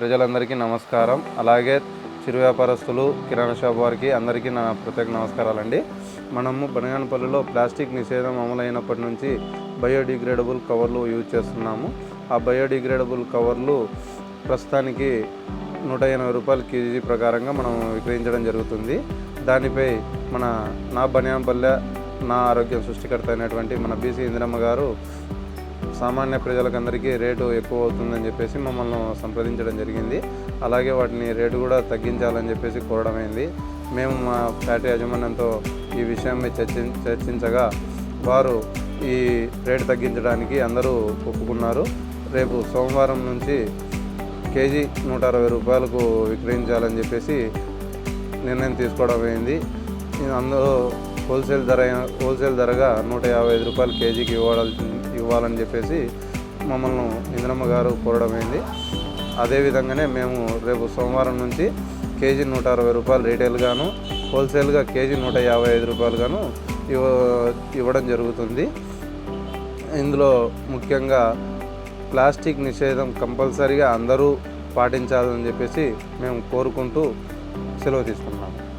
ప్రజలందరికీ నమస్కారం. అలాగే చిరు వ్యాపారస్తులు కిరాణా షాప్ వారికి అందరికీ నా ప్రత్యేక నమస్కారాలండి. మనము బనగానపల్లిలో ప్లాస్టిక్ నిషేధం అమలైనప్పటి నుంచి బయోడిగ్రేడబుల్ కవర్లు యూజ్ చేస్తున్నాము. ఆ బయోడిగ్రేడబుల్ కవర్లు ప్రస్తుతానికి నూట ఎనభై రూపాయల కేజీ ప్రకారంగా మనం విక్రయించడం జరుగుతుంది. దానిపై మన నా బనియానపల్లె నా ఆరోగ్యం సృష్టికర్త అయినటువంటి మన బీసీ ఇందిరమ్మ గారు సామాన్య ప్రజలకందరికీ రేటు ఎక్కువ అవుతుందని చెప్పేసి మమ్మల్ని సంప్రదించడం జరిగింది. అలాగే వాటిని రేటు కూడా తగ్గించాలని చెప్పేసి కోరడమైంది మేము మా ఫ్యాక్టరీ యాజమాన్యంతో ఈ విషయాన్ని చర్చి చర్చించగా వారు ఈ రేటు తగ్గించడానికి అందరూ ఒప్పుకున్నారు. రేపు సోమవారం నుంచి కేజీ నూట అరవై రూపాయలకు విక్రయించాలని చెప్పేసి నిర్ణయం తీసుకోవడం అయింది. అందులో హోల్సేల్ ధర హోల్సేల్ ధరగా నూట యాభై ఐదు రూపాయలు కేజీకి ఇవ్వాల్సింది ఇవ్వాలని చెప్పేసి మమ్మల్ని ఇంద్రమ్మ గారు కోరడమైంది అదేవిధంగానే మేము రేపు సోమవారం నుంచి కేజీ నూట అరవై రూపాయలు రీటైల్గాను హోల్సేల్గా కేజీ నూట యాభై ఐదు రూపాయలుగాను ఇవ్వ ఇవ్వడం జరుగుతుంది. ఇందులో ముఖ్యంగా ప్లాస్టిక్ నిషేధం కంపల్సరీగా అందరూ పాటించాలని చెప్పేసి మేము కోరుకుంటూ సెలవు తీసుకున్నాము